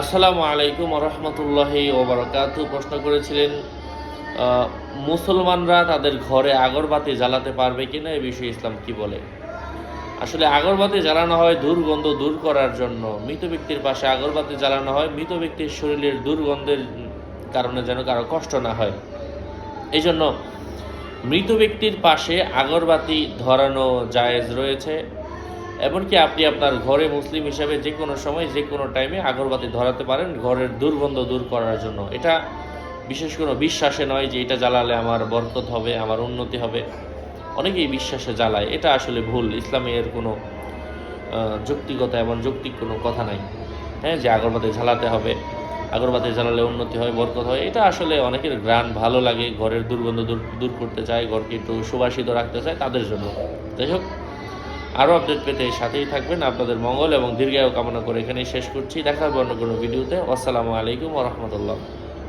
আসসালামু আলাইকুম রহমতুল্লাহি ওবরাকাতু। প্রশ্ন করেছিলেন মুসলমানরা তাদের ঘরে আগরবাতি জ্বালাতে পারবে কিনা? এ বিষয়ে ইসলাম কি বলে? আসলে আগরবাতি জ্বালানো হয় দুর্গন্ধ দূর করার জন্য। মৃত ব্যক্তির পাশে আগরবাতি জ্বালানো হয়, মৃত ব্যক্তির শরীরের দুর্গন্ধের কারণে যেন কারও কষ্ট না হয়। এই জন্য মৃত ব্যক্তির পাশে আগরবাতি ধরানো জায়েজ রয়েছে। এমনকি আপনি আপনার ঘরে মুসলিম হিসাবে যে কোনো সময় যে কোনো টাইমে আগরবাতি ধরাতে পারেন ঘরের দুর্গন্ধ দূর করার জন্য। এটা বিশেষ কোনো বিশ্বাসে নয় যে এটা জ্বালালে আমার বরকত হবে আমার উন্নতি হবে। অনেকেই বিশ্বাসে জ্বালায়। এটা আসলে ভুল। ইসলামে এর কোনো আহ, যুক্তিগত এবং যৌক্তিক কোনো কথা নাই। হ্যাঁ যে আগরবাতি জ্বালাতে হবে। আগরবাতি জ্বালালে উন্নতি হয় বরকত হয়। এটা আসলে অনেকের গ্রান ভালো লাগে। ঘরের দুর্গন্ধ দূর দূর করতে চায় ঘরকে একটু সুবাসিত রাখতে চায় তাদের জন্য। যাই হোক আরও আপডেট পেতে সাথেই থাকবেন। আপনাদের মঙ্গল এবং দীর্ঘায়ু কামনা করে এখানেই শেষ করছি। দেখা হবে অন্য কোনো ভিডিওতে। আসসালামু আলাইকুম রহমতুল্লাহ।